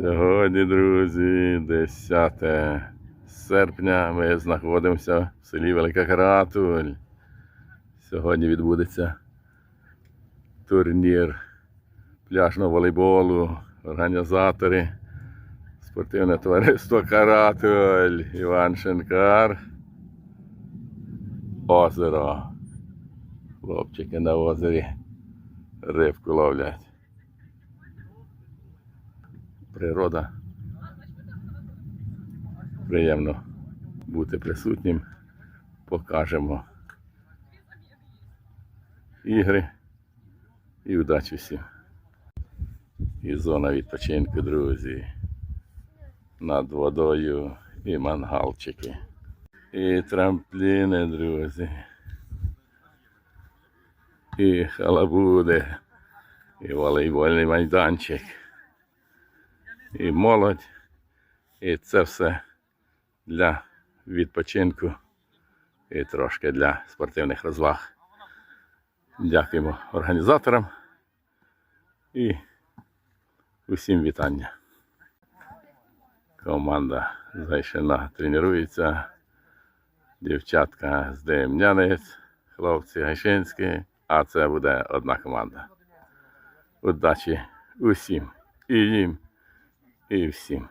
Сьогодні, друзі, 10 серпня ми знаходимося в селі Велика Каратуль. Сьогодні відбудеться турнір пляжного волейболу. Організатори спортивне товариство Каратуль Іван Шенкар. Озеро. Хлопчики на озері рибку ловлять. Природа. Приємно бути присутнім. Покажемо ігри і удачі всім. І зона відпочинку, друзі. Над водою і мангалчики. І трампліни, друзі. І халабуди, і волейбольний майданчик, і молодь. І це все для відпочинку і трошки для спортивних розваг. Дякуємо організаторам і усім вітання. Команда Зайшина тренується. Дівчатка з Дем'янець, хлопці Гайшинські, а це буде одна команда. Удачі усім, і їм, і всім.